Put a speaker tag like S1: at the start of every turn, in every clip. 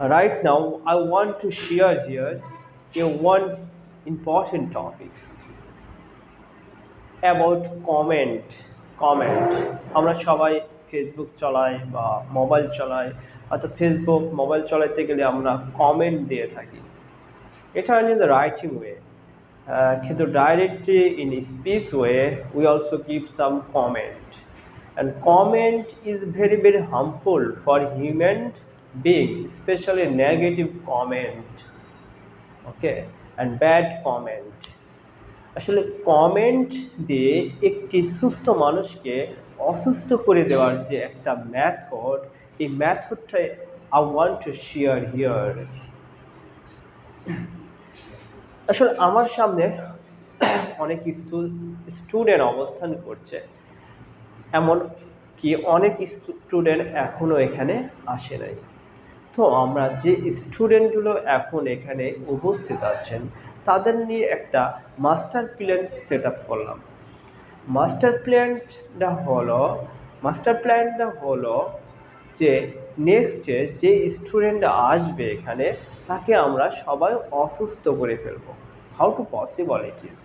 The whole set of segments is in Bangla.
S1: right now I want to share here a one important topics about comment comment আমরা সবাই ফেসবুক চলাই বা মোবাইল চলাই অর্থাৎ ফেসবুক মোবাইল চালাতে গেলে আমরা কমেন্ট দিয়ে থাকি এটা ইন দ্য রাইটিং ওয়ে কিন্তু directly in speech way we also give some comment and comment is very very harmful for human being especially negative comment okay and bad comment আসলে কমেন্ট দিয়ে একটি সুস্থ মানুষকে অসুস্থ করে দেওয়ার যে একটা ম্যাথড এই ম্যাথডটাই I want to share here আসলে আমার সামনে অনেক স্টুডেন্ট অবস্থান করছে। এমন কি অনেক স্টুডেন্ট এখনও এখানে আসে নাই। তো আমরা যে স্টুডেন্টগুলো এখন এখানে উপস্থিত আছেন, তাদের নিয়ে একটা মাস্টার প্ল্যান সেট করলাম। মাস্টার প্ল্যানটা হলো, মাস্টার প্ল্যানটা হলো যে নেক্সটে যে স্টুডেন্ট আসবে এখানে, তাকে আমরা সবাই অসুস্থ করে ফেলব। How to possible it is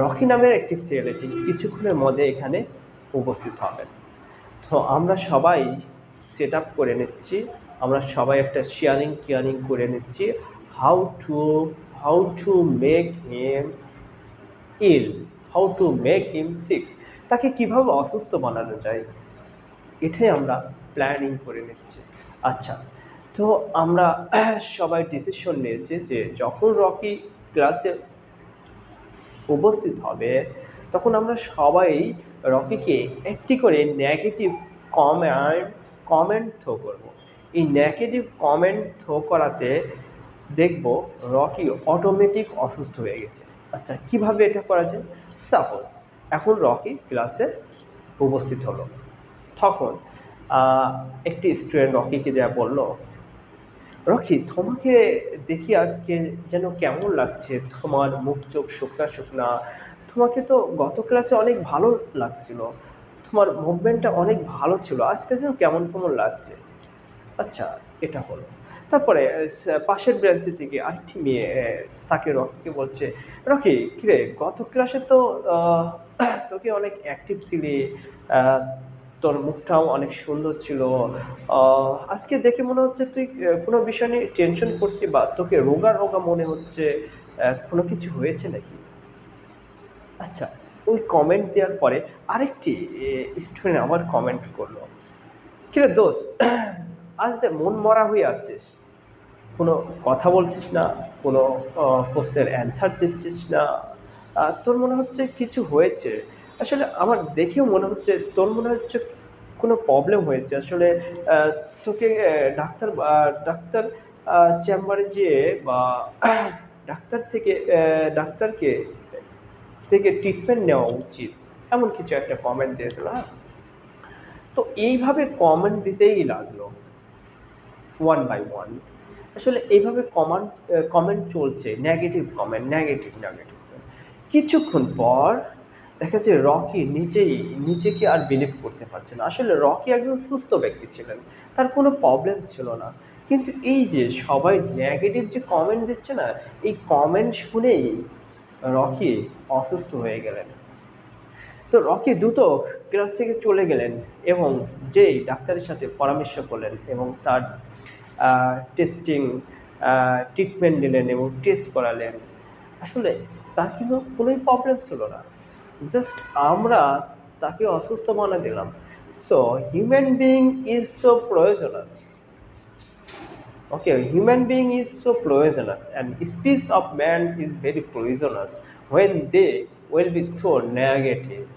S1: Rocky নামের একটি ছেলেটি কিছুক্ষণের মধ্যে এখানে উপস্থিত হবেন। তো আমরা সবাই সেট করে নিচ্ছি। আমরা সবাই একটা শেয়ারিং কেয়ারিং করে নিচ্ছি। How to how to make him ill how to make him sick তাকে কীভাবে অসুস্থ বানানো যায়, এটাই আমরা প্ল্যানিং করে নিচ্ছি। আচ্ছা তো আমরা সবাই ডিসিশন নিয়েছি যে যখন রকি ক্লাসে উপস্থিত হবে, তখন আমরা সবাই রকিকে একটি করে নেগেটিভ কমেন্ট কমেন্ট থ্রো করব। এই নেগেটিভ কমেন্ট থ্রো করাতে দেখব রকি অটোমেটিক অসুস্থ হয়ে গেছে। আচ্ছা কীভাবে এটা করা যায়? সাপোজ এখন রকি ক্লাসে উপস্থিত হলো। তখন একটি স্টুডেন্ট রকিকে যা বলল, রকি, তোমাকে দেখি আজকে যেন কেমন লাগছে? তোমার মুখ চোখ শুকনা শুকনা। তোমাকে তো গত ক্লাসে অনেক ভালো লাগছিল। তোমার মুভমেন্টটা অনেক ভালো ছিল। আজকে যেন কেমন কেমন লাগছে। আচ্ছা এটা হলো। তারপরে পাশের ব্রাঞ্চে থেকে আরেকটি মেয়ে তাকে রকিকে বলছে, রকি, কিরে, গত ক্লাসে তো তোকে অনেক অ্যাক্টিভ ছিলি। তোর মুখটাও অনেক সুন্দর ছিল। আজকে দেখে মনে হচ্ছে তুই কোনো বিষয় নিয়ে টেনশন করছিস বা তোকে রোগা রোগা মনে হচ্ছে কোনো কিছু হয়েছে নাকি? আচ্ছা ওই কমেন্ট দেওয়ার পরে আরেকটি স্টুডেন্ট আমার কমেন্ট করল। কিরে দোষ আজ মন মরা হয়ে আছিস, কোনো কথা বলছিস না, কোনো প্রশ্নের অ্যান্সার দিচ্ছিস না তোর মনে হচ্ছে কিছু হয়েছে? আসলে আমার দেখেও মনে হচ্ছে, তোর মনে হচ্ছে কোনো প্রবলেম হয়েছে। আসলে তোকে ডাক্তার ডাক্তার চেম্বারে যেয়ে বা, ডাক্তার থেকে ডাক্তারকে থেকে ট্রিটমেন্ট নেওয়া উচিত। এমন কিছু একটা কমেন্ট দিয়ে দিল তো এইভাবে কমেন্ট দিতেই লাগল ওয়ান বাই ওয়ান আসলে এইভাবে কমেন্ট কমেন্ট চলছে নেগেটিভ কমেন্ট নেগেটিভ নেগেটিভ কিছুক্ষণ পর দেখা যাচ্ছে রকি নিজেই, নিজেকে আর বিলিভ করতে পারছে না। আসলে রকি একজন সুস্থ ব্যক্তি ছিলেন, তার কোনো প্রবলেম ছিল না। কিন্তু এই যে সবাই নেগেটিভ যে কমেন্ট দিচ্ছে না, এই কমেন্ট শুনেই রকি অসুস্থ হয়ে গেলেন। তো রকি দ্রুত ক্লাস থেকে চলে গেলেন এবং যেই ডাক্তারের সাথে পরামর্শ করলেন এবং তার টেস্টিং ট্রিটমেন্ট নিলেন এবং টেস্ট করালেন, আসলে তার কিন্তু কোনোই প্রবলেম ছিল না। জাস্ট আমরা তাকে অসুস্থ বানা দিলাম। So human being is so প্রয়োজনাস okay human being is so poisonous and speech of man is very poisonous when they will be told negative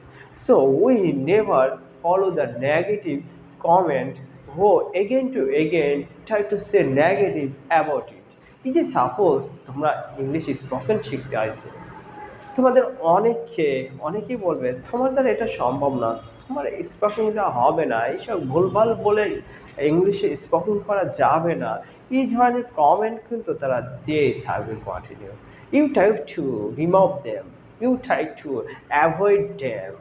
S1: so we never follow the negative comment who again to again try to say negative about it এই যে সাপোজ তোমরা ইংলিশ স্পোকেন শিখতে আসছো তোমাদের অনেকে অনেকেই বলবে, তোমার দ্বারা এটা সম্ভব না। তোমার স্পোকেনটা হবে না। এইসব ভুলভাল বলে ইংলিশে স্পোকিং করা যাবে না। এই ধরনের কমেন্ট কিন্তু তারা দিয়ে থাকবে continue you type to remove them you try to avoid them